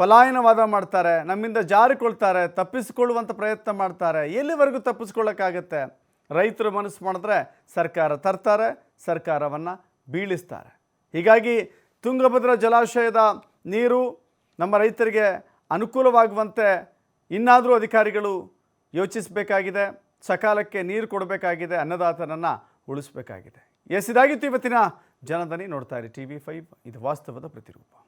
[SPEAKER 1] ಪಲಾಯನವಾದ ಮಾಡ್ತಾರೆ, ನಮ್ಮಿಂದ ಜಾರಿಕೊಳ್ತಾರೆ ತಪ್ಪಿಸಿಕೊಳ್ಳುವಂಥ ಪ್ರಯತ್ನ ಮಾಡ್ತಾರೆ. ಎಲ್ಲಿವರೆಗೂ ತಪ್ಪಿಸ್ಕೊಳ್ಳೋಕ್ಕಾಗತ್ತೆ? ರೈತರು ಮನಸ್ಸು ಮಾಡಿದ್ರೆ ಸರ್ಕಾರ ತರ್ತಾರೆ, ಸರ್ಕಾರವನ್ನು ಬೀಳಿಸ್ತಾರೆ. ಹೀಗಾಗಿ ತುಂಗಭದ್ರಾ ಜಲಾಶಯದ ನೀರು ನಮ್ಮ ರೈತರಿಗೆ ಅನುಕೂಲವಾಗುವಂತೆ ಇನ್ನಾದರೂ ಅಧಿಕಾರಿಗಳು ಯೋಚಿಸಬೇಕಾಗಿದೆ, ಸಕಾಲಕ್ಕೆ ನೀರು ಕೊಡಬೇಕಾಗಿದೆ ಅನ್ನದಾತನನ್ನು ಉಳಿಸಬೇಕಾಗಿದೆ. ಎಸ್, ಇದಾಗಿತ್ತು ಇವತ್ತಿನ ಜನದನಿ ನೋಡ್ತಾ ಇರಿ ಟಿ ವಿ ಫೈವ್ ಇದು ವಾಸ್ತವದ ಪ್ರತಿರೂಪ.